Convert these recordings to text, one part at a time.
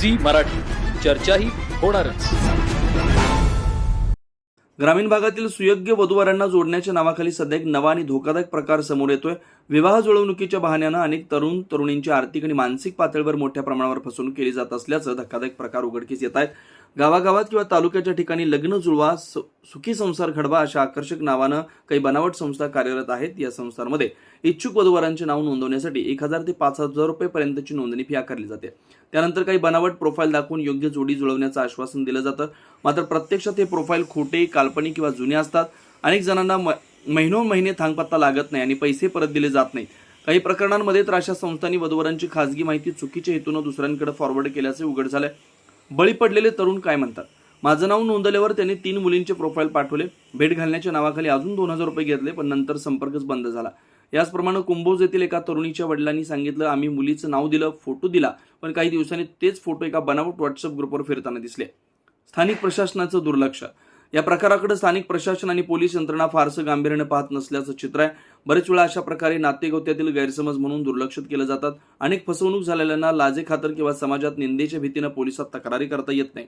Zee Marathi. चर्चाही होणारच. ग्रामीण भागातील सुयोग्य वधूवरांना जोडण्याच्या नावाखाली सध्या एक नवा आणि धोकादायक प्रकार समोर येतोय. विवाह जुळवणुकीच्या बहाण्यानं अनेक तरुण तरुणींची आर्थिक आणि मानसिक पातळीवर मोठ्या प्रमाणावर फसवणूक केली जात असल्याचं धक्कादायक प्रकार उघडकीस येत आहेत. गावागावात किंवा तालुक्याच्या ठिकाणी लग्न जुळवा सुखी संसार घडवा अशा आकर्षक नावानं काही बनावट संस्था कार्यरत आहेत या संस्थांमध्ये. इच्छुक वधूवरांचे नाव नोंदवण्यासाठी एक हजार ते पाच हजार रुपये पर्यंतची नोंदणी फी आकारली जाते. त्यानंतर काही बनावट प्रोफाईल दाखवून योग्य जोडी जुळवण्याचं आश्वासन दिलं जातं. मात्र प्रत्यक्षात हे प्रोफाईल खोटे काल्पनिक किंवा जुने असतात. अनेक जणांना म- महिने थांगपत्ता लागत नाही आणि पैसे परत दिले जात नाहीत. काही प्रकरणांमध्ये तर अशा संस्थांनी वधूवरांची खासगी माहिती चुकीच्या हेतूनं दुसऱ्यांकडे फॉरवर्ड केल्याचे उघड झालंय. बळी पडलेले तरुण काय म्हणतात? माझं नाव नोंदवल्यावर त्यांनी तीन मुलींचे प्रोफाईल पाठवले. भेट घालण्याच्या नावाखाली अजून दोन हजार रुपये घेतले पण नंतर संपर्कच बंद झाला. याचप्रमाणे कुंभोज येथील एका तरुणीच्या वडिलांनी सांगितलं आम्ही मुलीचं नाव दिलं फोटो दिला पण काही दिवसांनी तेच फोटो एका बनावट व्हॉट्सअप ग्रुपवर फिरताना दिसले. स्थानिक प्रशासनाचं दुर्लक्ष. या प्रकाराकडे स्थानिक प्रशासन आणि पोलीस यंत्रणा फारसं गांभीर्याने पाहत नसल्याचं चित्र आहे. बरेच वेळा अशा प्रकारे नातेगोत्यातील गैरसमज म्हणून दुर्लक्षित केलं जातात. अनेक फसवणूक झालेल्यांना लाजे खातर किंवा समाजात निंदेच्या भीतीनं पोलिसात तक्रारी करता येत नाही.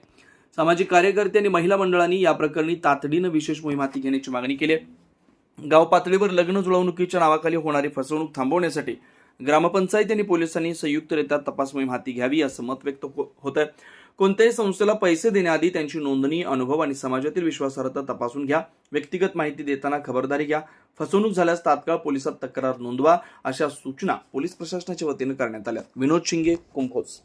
सामाजिक कार्यकर्ते आणि महिला मंडळांनी या प्रकरणी तातडीनं विशेष मोहीम हाती घेण्याची मागणी केली आहे. गाव पातळीवर लग्न जुळवणुकीच्या नावाखाली होणारी फसवणूक थांबवण्यासाठी ग्रामपंचायत आणि पोलिसांनी संयुक्तरित्या तपास मोहीम हाती घ्यावी असं मत व्यक्त हो-, होत आहे कोणत्याही संस्थेला पैसे देण्याआधी त्यांची नोंदणी अनुभव आणि समाजातील विश्वासार्हता तपासून घ्या. व्यक्तिगत माहिती देताना खबरदारी घ्या. फसवणूक झाल्यास तात्काळ पोलिसात तक्रार नोंदवा अशा सूचना पोलीस प्रशासनाच्या वतीनं करण्यात आल्या. विनोद शिंगे कुंभोज.